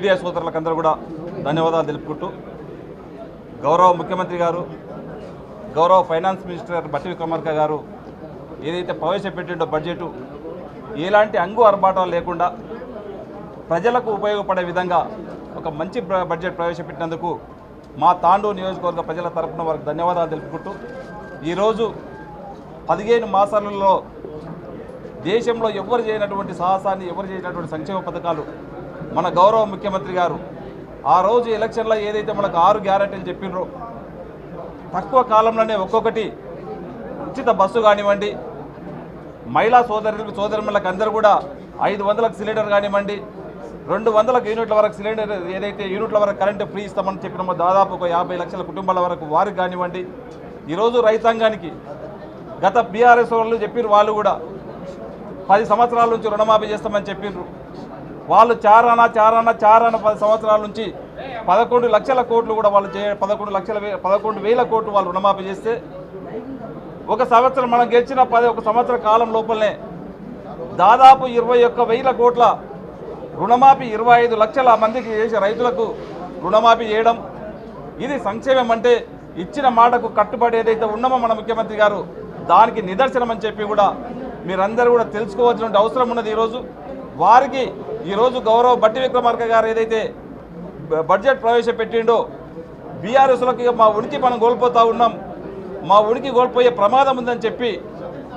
Media సోదరులకందరూ కూడా ధన్యవాదాలు తెలుపుకుంటూ గౌరవ ముఖ్యమంత్రి గారు గౌరవ ఫైనాన్స్ మినిస్టర్ గారు బట్టి విక్రమార్క గారు ఏదైతే ప్రవేశపెట్టిండో బడ్జెట్ ఎలాంటి అంగు అర్భాటాలు లేకుండా ప్రజలకు ఉపయోగపడే విధంగా ఒక మంచి బడ్జెట్ ప్రవేశపెట్టినందుకు మా తాండూ నియోజకవర్గ ప్రజల తరఫున వారికి ధన్యవాదాలు తెలుపుకుంటూ ఈరోజు పదిహేను మాసాలలో దేశంలో ఎవరు చేయనటువంటి సాహసాన్ని ఎవరు చేయనటువంటి సంక్షేమ పథకాలు మన గౌరవ ముఖ్యమంత్రి గారు ఆ రోజు ఎలక్షన్లో ఏదైతే మనకు ఆరు గ్యారెంటీలు చెప్పినరో తక్కువ కాలంలోనే ఒక్కొక్కటి ఉచిత బస్సు కానివ్వండి మహిళా సోదరులకు సోదరులకు అందరూ కూడా ఐదు వందలకు సిలిండర్ కానివ్వండి రెండు వందలకు యూనిట్ల వరకు సిలిండర్ ఏదైతే యూనిట్ల వరకు కరెంటు ఫ్రీ ఇస్తామని చెప్పినామో దాదాపు ఒక యాభై లక్షల కుటుంబాల వరకు వారికి కానివ్వండి ఈరోజు రైతాంగానికి గత బీఆర్ఎస్ వాళ్ళు చెప్పిన వాళ్ళు కూడా పది సంవత్సరాల నుంచి రుణమాఫీ చేస్తామని చెప్పిండ్రు వాళ్ళు చారాన చారాన చారాన పది సంవత్సరాల నుంచి పదకొండు లక్షల కోట్లు కూడా వాళ్ళు చే పదకొండు లక్షల వే- పదకొండు వేల కోట్లు వాళ్ళు రుణమాఫీ చేస్తే ఒక సంవత్సరం మనం గెలిచిన పది ఒక సంవత్సర కాలం లోపలనే దాదాపు ఇరవై ఒక్క వేల కోట్ల రుణమాఫీ ఇరవై ఐదు లక్షల మందికి చేసే రైతులకు రుణమాఫీ చేయడం. ఇది సంక్షేమం అంటే ఇచ్చిన మాటకు కట్టుబడి ఏదైతే ఉన్నామో మన ముఖ్యమంత్రి గారు దానికి నిదర్శనం అని చెప్పి కూడా మీరందరూ కూడా తెలుసుకోవాల్సిన అవసరం ఉన్నది ఈరోజు. వారికి ఈరోజు గౌరవ బట్టి విక్రమార్క గారు ఏదైతే బ- బడ్జెట్ ప్రవేశపెట్టిండో బీఆర్ఎస్లకి మా ఉనికి మనం కోల్పోతూ ఉన్నాం. మా ఉనికి కోల్పోయే ప్రమాదం ఉందని చెప్పి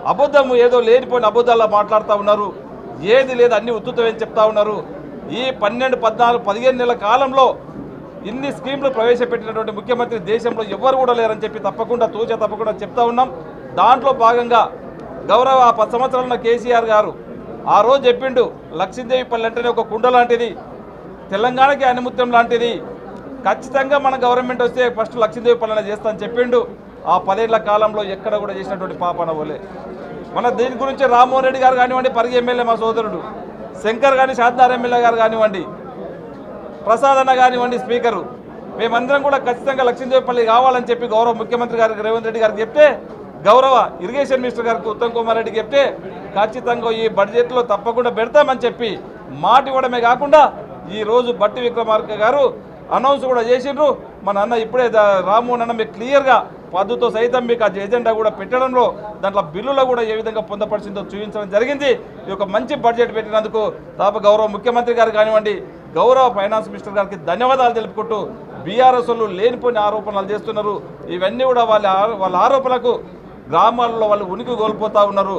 అబద్ధము ఏదో లేనిపోయిన అబద్ధాల్లో మాట్లాడుతూ ఉన్నారు. ఏది లేదు అన్ని ఉత్తుతమని చెప్తా ఉన్నారు. ఈ పన్నెండు పద్నాలుగు పదిహేను నెలల కాలంలో ఇన్ని స్కీమ్లు ప్రవేశపెట్టినటువంటి ముఖ్యమంత్రి దేశంలో ఎవరు కూడా లేరని చెప్పి తప్పకుండా తూచ తప్పకుండా చెప్తా ఉన్నాం. దాంట్లో భాగంగా గౌరవ ఆ పది సంవత్సరాల కేసీఆర్ గారు ఆ రోజు చెప్పిండు లక్ష్మీదేవి పల్లె అంటేనే ఒక కుండ లాంటిది తెలంగాణకి అనుమత్యం లాంటిది. ఖచ్చితంగా మన గవర్నమెంట్ వస్తే ఫస్ట్ లక్ష్మీదేవి పాలన చేస్తా అని చెప్పిండు. ఆ పదేళ్ళ కాలంలో ఎక్కడ కూడా చేసినటువంటి పాపన పోలే మన దీని గురించి రామ్మోహన్ రెడ్డి గారు కానివ్వండి పరిగి ఎమ్మెల్యే మా సోదరుడు. శంకర్ కానీ శాంతార్ ఎమ్మెల్యే గారు కానివ్వండి ప్రసాద్ అన్న కానివ్వండి స్పీకరు. మేమందరం కూడా ఖచ్చితంగా లక్ష్మీదేవిపల్లి కావాలని చెప్పి గౌరవ ముఖ్యమంత్రి గారికి రేవంత్ రెడ్డి గారికి చెప్తే గౌరవ ఇరిగేషన్ మినిస్టర్ గారికి ఉత్తమ్ కుమార్ రెడ్డికి చెప్తే ఖచ్చితంగా ఈ బడ్జెట్లో తప్పకుండా పెడతామని చెప్పి మాట ఇవ్వడమే కాకుండా ఈ రోజు బట్టి విక్రమార్క గారు అనౌన్స్ కూడా చేసిండ్రు. మన అన్న ఇప్పుడే దా- రామ్మోహన్ అన్న మీకు క్లియర్గా పద్దుతో సైతం మీకు ఆ ఎజెండా కూడా పెట్టడంలో దాంట్లో బిల్లులో కూడా ఏ విధంగా పొందపరిచిందో చూపించడం జరిగింది. ఈ ఒక మంచి బడ్జెట్ పెట్టినందుకు తాప గౌరవ ముఖ్యమంత్రి గారు కానివ్వండి గౌరవ ఫైనాన్స్ మినిస్టర్ గారికి ధన్యవాదాలు తెలుపుకుంటూ బీఆర్ఎస్ వాళ్ళు లేనిపోయిన ఆరోపణలు చేస్తున్నారు. ఇవన్నీ కూడా వాళ్ళ వాళ్ళ ఆరోపణలకు గ్రామాల్లో వాళ్ళు ఉనికి కోల్పోతూ ఉన్నారు.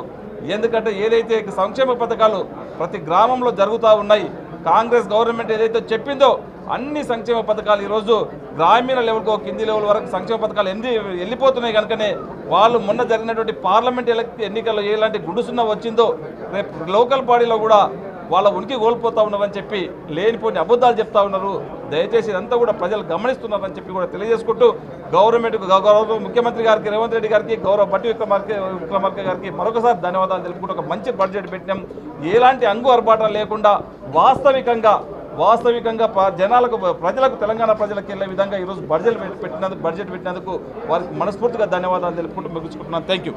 ఎందుకంటే ఏదైతే సంక్షేమ పథకాలు ప్రతి గ్రామంలో జరుగుతూ ఉన్నాయి కాంగ్రెస్ గవర్నమెంట్ ఏదైతే చెప్పిందో అన్ని సంక్షేమ పథకాలు ఈరోజు గ్రామీణ లెవెల్కో కింది లెవెల్ వరకు సంక్షేమ పథకాలు ఎన్ని వెళ్ళిపోతున్నాయి కనుకనే వాళ్ళు మొన్న జరిగినటువంటి పార్లమెంట్ ఎన్నికల్లో ఎలాంటి గుడుసున్న వచ్చిందో రేపు లోకల్ బాడీలో కూడా వాళ్ళ ఉనికి కోల్పోతా ఉన్నారని చెప్పి లేనిపోని అబద్ధాలు చెప్తా ఉన్నారు. దయచేసి ఇదంతా కూడా ప్రజలు గమనిస్తున్నారని చెప్పి కూడా తెలియజేసుకుంటూ గవర్నమెంట్ గౌరవ ముఖ్యమంత్రి గారికి రేవంత్ రెడ్డి గారికి గౌరవ బట్టి విక్రమార్క విక్రమార్క గారికి మరొకసారి ధన్యవాదాలు తెలుపుకుంటూ ఒక మంచి బడ్జెట్ పెట్టినాం. ఎలాంటి అంగు అరబాటం లేకుండా వాస్తవికంగా వాస్తవికంగా జనాలకు ప్రజలకు తెలంగాణ ప్రజలకు వెళ్ళే విధంగా ఈరోజు బడ్జెట్ పెట్టినందుకు బడ్జెట్ పెట్టినందుకు వారికి మనస్ఫూర్తిగా ధన్యవాదాలు తెలుపుకుంటూ ముగించుకుంటున్నాను థ్యాంక్ యూ